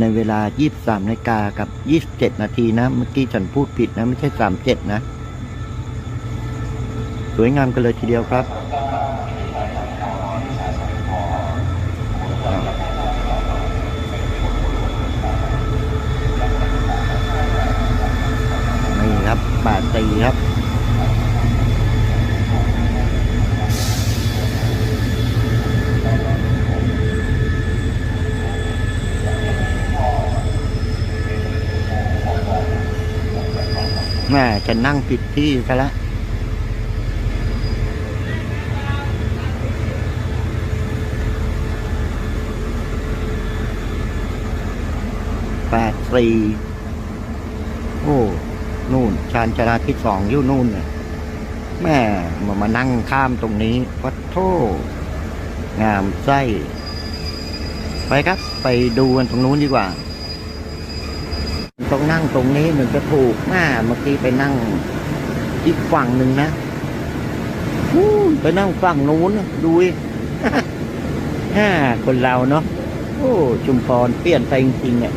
ในเวลา 23นาฬิกากับ 27 นาทีนะ เมื่อกี้ฉันพูดผิดนะ ไม่ใช่ 37 นะ สวยงามกันเลยทีเดียวครับนี่ครับบาทตีครับ แม่จะนั่งผิดที่ซะแล้วแปดสี่โอ้ นู่น ชานชาลาที่สองอยู่นู่นเนี่ยแม่มามานั่งข้ามตรงนี้วัดโทงามไส้ ไปครับ ไปดูกันตรงนู้นดีกว่า ต้องนั่งตรงนี้มันจะถูกฮ่าเมื่อกี้ไปนั่งอีกฝั่งหนึ่งนะไปนั่งฝั่งนู้นดูดิฮ่าคนเราเนาะโอ้ชุมพรเปลี่ยนไปจริงๆเนี่ย